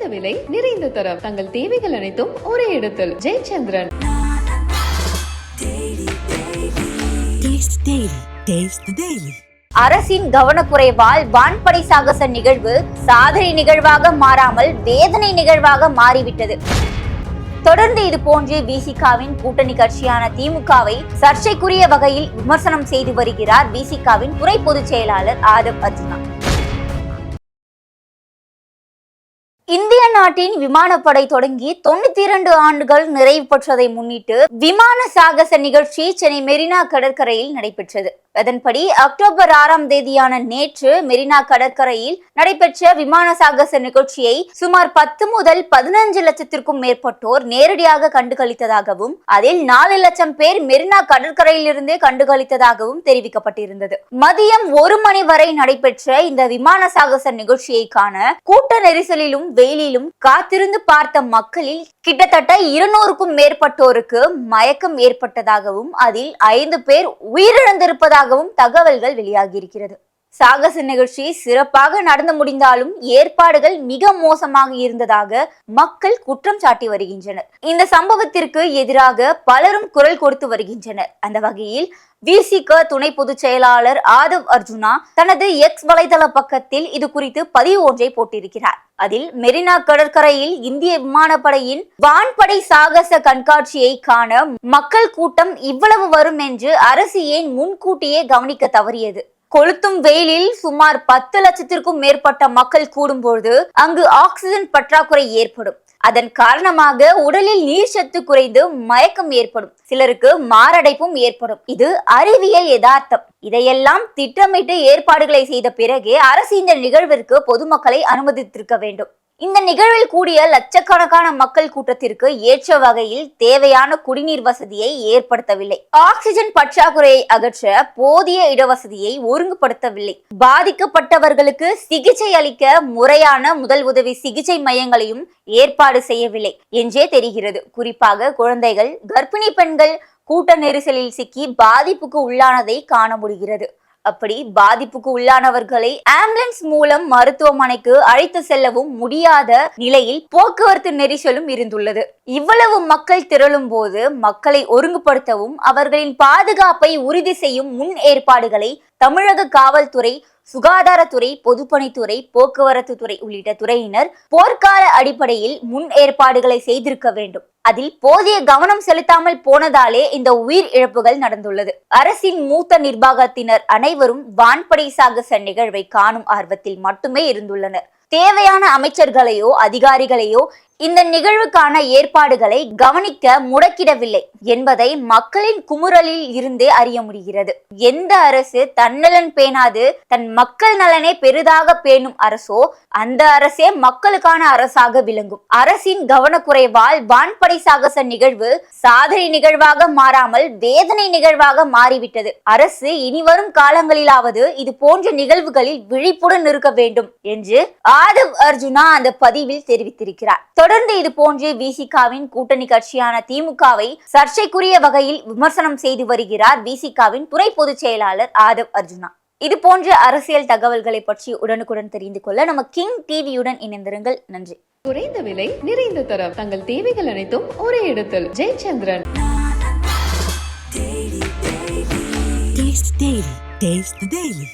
குறைந்த விலை நிறைந்த தரம். தங்கள் தேவைகள் அனைத்தும் ஒரே இடத்தில். ஜெயச்சந்திரன். அரசின் கவனக்குறைவால் வான்படை சாகச நிகழ்வு சாதனை நிகழ்வாக மாறாமல் வேதனை நிகழ்வாக மாறிவிட்டது. தொடர்ந்து இது போன்று விசிகாவின் கூட்டணி கட்சியான திமுகவை சர்ச்சைக்குரிய வகையில் விமர்சனம் செய்து வருகிறார் விசிகாவின் துணை பொதுச் செயலாளர் ஆதவ் அர்ஜுனா நாட்டின் விமானப்படை தொடங்கி தொண்ணூத்தி இரண்டு ஆண்டுகள் நிறைவு பெற்றதை முன்னிட்டு விமான சாகச நிகழ்ச்சி சென்னை மெரினா கடற்கரையில் நடைபெற்றது. அதன்படி அக்டோபர் ஆறாம் தேதியான நேற்று மெரினா கடற்கரையில் நடைபெற்ற விமான சாகச நிகழ்ச்சியை சுமார் பத்து முதல் பதினஞ்சு லட்சத்திற்கும் மேற்பட்டோர் நேரடியாக கண்டுகளித்ததாகவும் அதில் நாலு லட்சம் பேர் மெரினா கடற்கரையிலிருந்தே கண்டுகளித்ததாகவும் தெரிவிக்கப்பட்டிருந்தது. மதியம் ஒரு மணி வரை நடைபெற்ற இந்த விமான சாகச நிகழ்ச்சியை காண கூட்ட நெரிசலிலும் வெயிலிலும் காத்திருந்து பார்த்த மக்களில் கிட்டத்தட்ட இருநூறுக்கும் மேற்பட்டோருக்கு மயக்கம் ஏற்பட்டதாகவும் அதில் ஐந்து பேர் உயிரிழந்திருப்பதாகவும் தகவல்கள் வெளியாகியிருக்கிறது. சாகச நிகழ்ச்சி சிறப்பாக நடந்து முடிந்தாலும் ஏற்பாடுகள் மிக மோசமாக இருந்ததாக மக்கள் குற்றம் சாட்டி வருகின்றனர். இந்த சம்பவத்திற்கு எதிராக பலரும் குரல் கொடுத்து வருகின்றனர். அந்த வகையில் விசிக துணை பொதுச் செயலாளர் ஆதவ் அர்ஜுனா தனது எக்ஸ் வலைதள பக்கத்தில் இது குறித்து பதிவு ஒன்றை போட்டிருக்கிறார். அதில் மெரினா கடற்கரையில் இந்திய விமானப்படையின் வான்படை சாகச கண்காட்சியை காண மக்கள் கூட்டம் இவ்வளவு வரும் என்று அரசு ஏன் முன்கூட்டியே கவனிக்க தவறியது? கொளுத்தும் வெயிலில் சுமார் பத்து லட்சத்திற்கும் மேற்பட்ட மக்கள் கூடும்போது அங்கு ஆக்சிஜன் பற்றாக்குறை ஏற்படும். அதன் காரணமாக உடலில் நீர் சத்து குறைந்து மயக்கம் ஏற்படும். சிலருக்கு மாரடைப்பும் ஏற்படும். இது அறிவியல் யதார்த்தம். இதையெல்லாம் திட்டமிட்டு ஏற்பாடுகளை செய்த பிறகே அரசு இந்த நிகழ்விற்கு பொதுமக்களை அனுமதித்திருக்க வேண்டும். இந்த நிகழ்வில் கூடிய லட்சக்கணக்கான மக்கள் கூட்டத்திற்கு ஏற்ற வகையில் தேவையான குடிநீர் வசதியை ஏற்படுத்தவில்லை. ஆக்சிஜன் பற்றாக்குறையை அகற்ற போதிய இடவசதியை ஒருங்குபடுத்தவில்லை பாதிக்கப்பட்டவர்களுக்கு சிகிச்சை அளிக்க முறையான முதல் உதவி சிகிச்சை மையங்களையும் ஏற்பாடு செய்யவில்லை என்றே தெரிகிறது. குறிப்பாக குழந்தைகள் கர்ப்பிணி பெண்கள் கூட்ட நெரிசலில் சிக்கி பாதிப்புக்கு உள்ளானதை காண முடிகிறது. அப்படி பாதிப்புக்கு உள்ளானவர்களை ஆம்புலன்ஸ் மூலம் மருத்துவமனைக்கு அழைத்து செல்லவும் முடியாத நிலையில் போக்குவரத்து நெரிசலும் இருந்துள்ளது. இவ்வளவு மக்கள் திரளும் போது மக்களை ஒருங்குபடுத்தவும் அவர்களின் பாதுகாப்பை உறுதி செய்யும் முன் ஏற்பாடுகளை தமிழக காவல்துறை சுகாதாரத்துறை பொதுப்பணித்துறை போக்குவரத்து துறை உள்ளிட்ட துறையினர் போர்க்கால அடிப்படையில் முன் ஏற்பாடுகளை செய்திருக்க வேண்டும். அதில் போதிய கவனம் செலுத்தாமல் போனதாலே இந்த உயிர் இழப்புகள் நடந்துள்ளது. அரசின் மூத்த நிர்வாகத்தினர் அனைவரும் வான்படை சாகச நிகழ்வை காணும் ஆர்வத்தில் மட்டுமே இருந்துள்ளனர். தேவையான அமைச்சர்களையோ அதிகாரிகளையோ இந்த நிகழ்வுக்கான ஏற்பாடுகளை கவனிக்க முடக்கிடவில்லை என்பதை மக்களின் குமுறலில் இருந்தே அறிய முடிகிறது. எந்த அரசு தன்னலன் பேணாது தன் மக்கள் நலனை பெரிதாக பேணும் அரசோ அந்த அரசே மக்களுக்கான அரசாக விளங்கும். அரசின் கவனக்குறைவால் வான்படை சாகச நிகழ்வு சாதனை நிகழ்வாக மாறாமல் வேதனை நிகழ்வாக மாறிவிட்டது. அரசு இனிவரும் காலங்களிலாவது இது போன்ற நிகழ்வுகளில் விழிப்புடன் இருக்க வேண்டும் என்று ஆதவ் அர்ஜுனா அந்த பதிவில் தெரிவித்திருக்கிறார். தொடர்ந்து இது போன்று விசிகாவின் கூட்டணி கட்சியான திமுகவை சர்ச்சைக்குரிய வகையில் விமர்சனம் செய்து வருகிறார் விசிகாவின் துணை பொதுச் செயலாளர் ஆதவ் அர்ஜுனா. இது போன்ற அரசியல் தகவல்களை பற்றி உடனுக்குடன் தெரிந்து கொள்ள நம்ம கிங் டிவியுடன் இணைந்திருங்கள். நன்றி. குறைந்த விலை நிறைந்த தரம். தங்கள் தேவைகள் அனைத்தும் ஒரே இடத்தில். Jayachandran. Taste Daily. Taste the Daily.